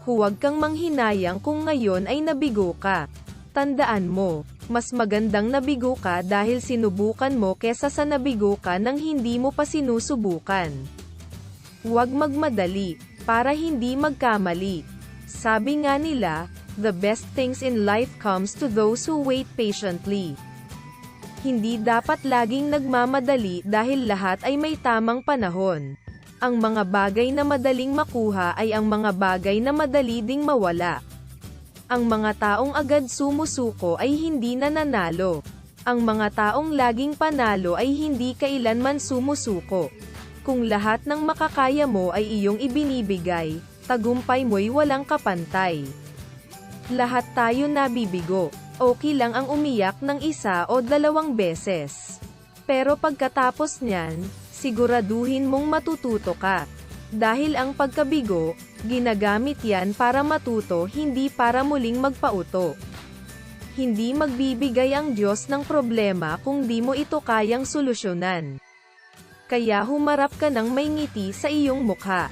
Huwag kang manghinayang kung ngayon ay nabigo ka. Tandaan mo, mas magandang nabigo ka dahil sinubukan mo kesa sa nabigo ka nang hindi mo pa sinusubukan. Huwag magmadali, para hindi magkamali. Sabi nga nila, the best things in life comes to those who wait patiently. Hindi dapat laging nagmamadali dahil lahat ay may tamang panahon. Ang mga bagay na madaling makuha ay ang mga bagay na madali ding mawala. Ang mga taong agad sumusuko ay hindi nananalo. Ang mga taong laging panalo ay hindi kailanman sumusuko. Kung lahat ng makakaya mo ay iyong ibinibigay, tagumpay mo'y walang kapantay. Lahat tayo nabibigo. Okay lang ang umiyak ng isa o dalawang beses. Pero pagkatapos niyan, siguraduhin mong matututo ka. Dahil ang pagkabigo, ginagamit yan para matuto hindi para muling magpauto. Hindi magbibigay ang Diyos ng problema kung di mo ito kayang solusyonan. Kaya humarap ka ng may ngiti sa iyong mukha.